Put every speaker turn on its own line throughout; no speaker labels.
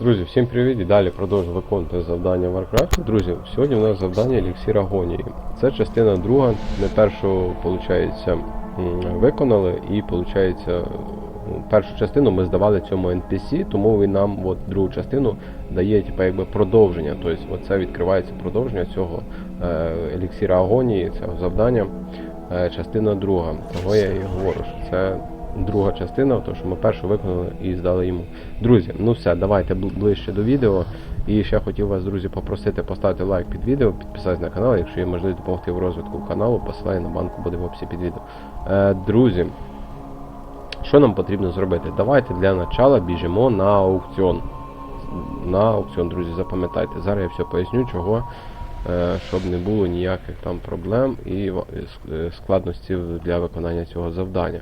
Друзі, всім привіт і далі продовжую виконувати завдання Warcraft. Друзі, сьогодні у нас завдання Еліксір Агонії. Це частина друга. Ми першу, виходить, виконали і, виходить, першу частину ми здавали цьому NPC, тому він нам от, другу частину дає типу, якби продовження. Тобто оце відкривається продовження цього е, еліксіра агонії, цього завдання. Е, частина друга. Того я і говорю, що це друга частина, тому що ми першу виконали і здали йому. Друзі, ну все, давайте ближче до відео. І ще хотів вас, друзі, попросити поставити лайк під відео, підписатися на канал, якщо є можливість допомогти в розвитку каналу, посилання на банку буде в описі під відео. Е, друзі, що нам потрібно зробити? Давайте для начала біжимо на аукціон. На аукціон, друзі, запам'ятайте. Зараз я все поясню, чого, е, щоб не було ніяких там проблем і е, складностей для виконання цього завдання.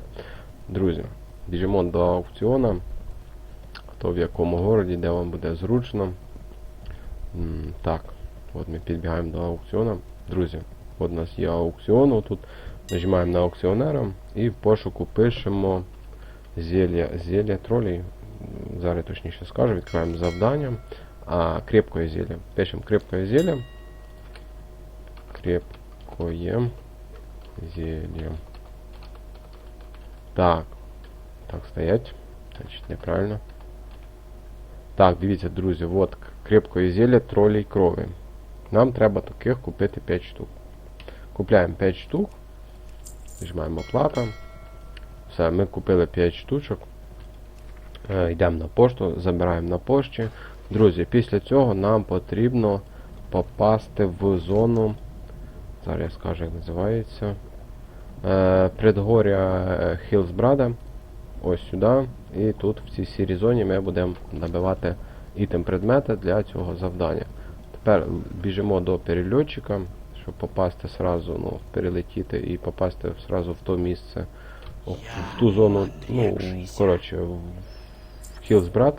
Друзі, біжимо до аукціона. Хто в якому городі, де вам буде зручно. Так, от ми підбігаємо до аукціону. Друзі, от у нас є аукціон. Тут нажимаємо на аукціонера і в пошуку пишемо зілля, зілля тролей. Зараз точніше скажу, відкриваємо завдання. А крепкое зілля. Пишемо крепкое зілля. Крепкое зілля. Так. Так, стоять. Значить, неправильно. Так, дивіться, друзі, от крепкої зілля тролей крові. Нам треба таких купити 5 штук. Купляємо 5 штук. Нажимаємо оплата. Все, ми купили 5 штучок. Е, йдемо на пошту, забираємо на пошті. Друзі, після цього нам потрібно попасти в зону. Зараз я скажу, як називається. Е, предгоря е, Хілсбрада. Ось сюди. І тут в цій сірій зоні ми будемо набивати ітем предмети для цього завдання. Тепер біжимо до перельотчика, щоб попасти сразу, ну, перелетіти і попасти сразу в то місце, в ту зону, ну, коротше, в Хілсбрад.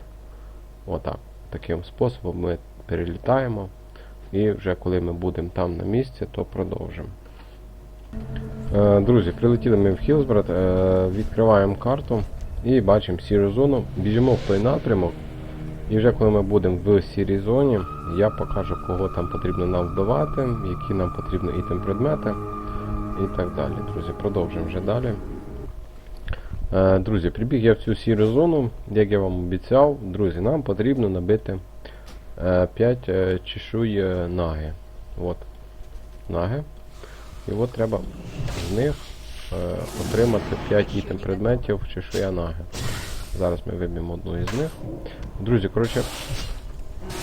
Отак. Таким способом ми перелітаємо. І вже коли ми будемо там на місці, то продовжимо. Е, Друзі, прилетіли ми в Хілсбрад, е, відкриваємо карту і бачимо сіру зону. Біжимо в той напрямок. І вже коли ми будемо в сірій зоні, я покажу, кого там потрібно нам вбивати, які нам потрібно ітем предмети і так далі. Друзі, продовжуємо вже далі. Е, Друзі, прибіг я в цю сіру зону, як я вам обіцяв, друзі, нам потрібно набити 5 чешуй наги. От. Наги. І от треба з них е, отримати 5 ітем предметів чешуя наги. Зараз ми виб'ємо одну із них. Друзі, коротше,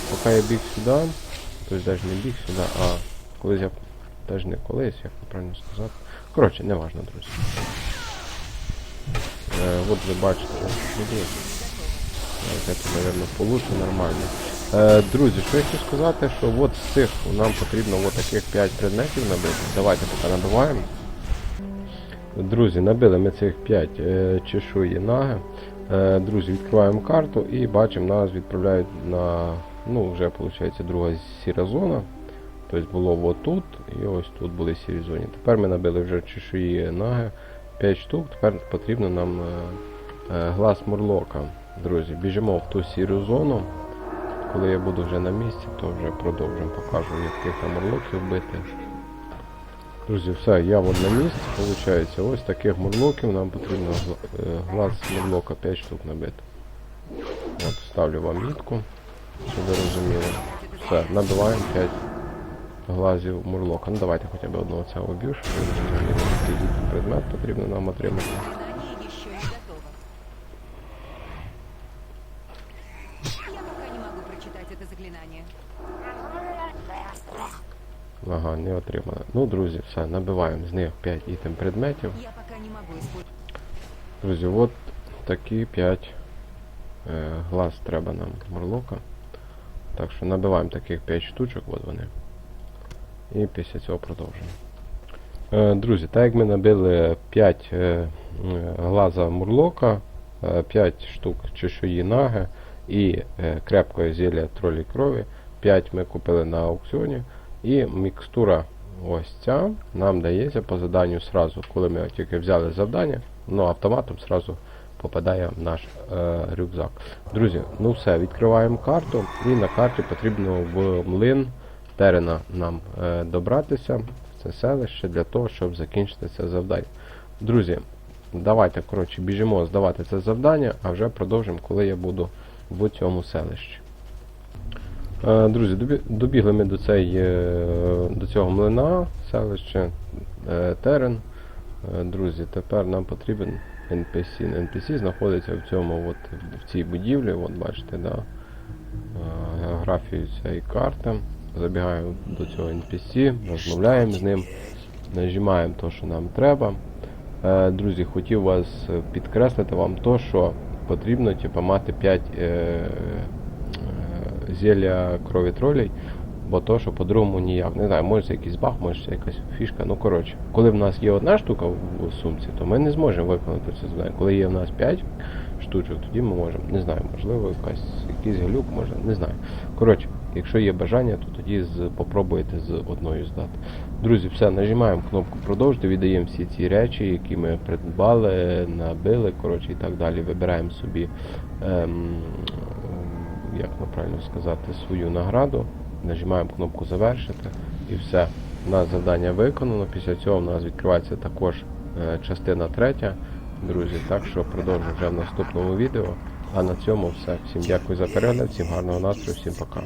поки я біг сюди, тобто навіть не біг сюди, а колись я навіть не колись, як правильно сказати. Коротше, не важно, друзі. Е, от ви бачите. Це, мабуть, получше нормально. Е, друзі, що я хочу сказати, що от з цих нам потрібно от таких 5 предметів набити. Давайте поки набиваємо. Друзі, набили ми цих 5 е, чешуї наги. Е, друзі, відкриваємо карту і бачимо, нас відправляють на, ну, вже виходить, друга сіра зона. Тобто було от тут і ось тут були сірі зоні. Тепер ми набили вже чешуї наги 5 штук. Тепер потрібно нам глаз мурлока. Друзі, біжимо в ту сіру зону. Коли я буду вже на місці, то вже продовжимо. Покажу, яких там мурлоків бити. Друзі, все, я от на місці, виходить, ось таких мурлоків нам потрібно е, глаз мурлока 5 штук набити. От, ставлю вам мітку, щоб ви розуміли. Все, набиваємо 5 глазів мурлока. Ну давайте хоча б одного цього вб'ю, щоб ви розуміли, який предмет потрібно нам отримати. Ага, не отримали. Ну, друзі, все, набиваємо з них 5 ітем предметів.
Я пока не могу использовать.
Друзі, от такі 5 е, глаз треба нам морлока. Так що набиваємо таких 5 штучок, от вони. І після цього продовжуємо. Е, друзі, так як ми набили 5 е, е, глаза мурлока, е, 5 штук чешуї наги і е, крепкої зілля тролі крові, 5 ми купили на аукціоні. І мікстура ось ця нам дається по заданню сразу, коли ми тільки взяли завдання, ну автоматом сразу попадає в наш е, рюкзак. Друзі, ну все, відкриваємо карту, і на карті потрібно в млин терена нам е, добратися це селище для того, щоб закінчити це завдання. Друзі, давайте коротше біжимо здавати це завдання, а вже продовжимо, коли я буду в цьому селищі. Е, Друзі, добігли ми до, цей, е, до цього млина, селище Терен. Е, Друзі, тепер нам потрібен NPC. NPC знаходиться в цьому, от, в цій будівлі, от бачите, да? географію цієї карти. Забігаємо до цього NPC, розмовляємо з ним, нажимаємо те, що нам треба. Друзі, хотів вас підкреслити вам то, що потрібно типу, мати 5 е, е, зілля крові тролей, бо то, що по-другому ніяк. Не знаю, може це якийсь баг, може це якась фішка. Ну коротше, коли в нас є одна штука в сумці, то ми не зможемо виконати це завдання. Коли є в нас 5 штучок, тоді ми можемо. Не знаю, можливо, якась, якийсь глюк, може, не знаю. Коротше, якщо є бажання, то тоді з, попробуйте з одною здати. Друзі, все, нажимаємо кнопку продовжити, віддаємо всі ці речі, які ми придбали, набили, коротше, і так далі. Вибираємо собі, ем, як правильно сказати, свою награду. Нажимаємо кнопку завершити і все. У нас завдання виконано. Після цього у нас відкривається також е, частина третя. Друзі, так що продовжимо вже в наступному відео. А на цьому все. Всім дякую за перегляд, всім гарного настрою, всім пока.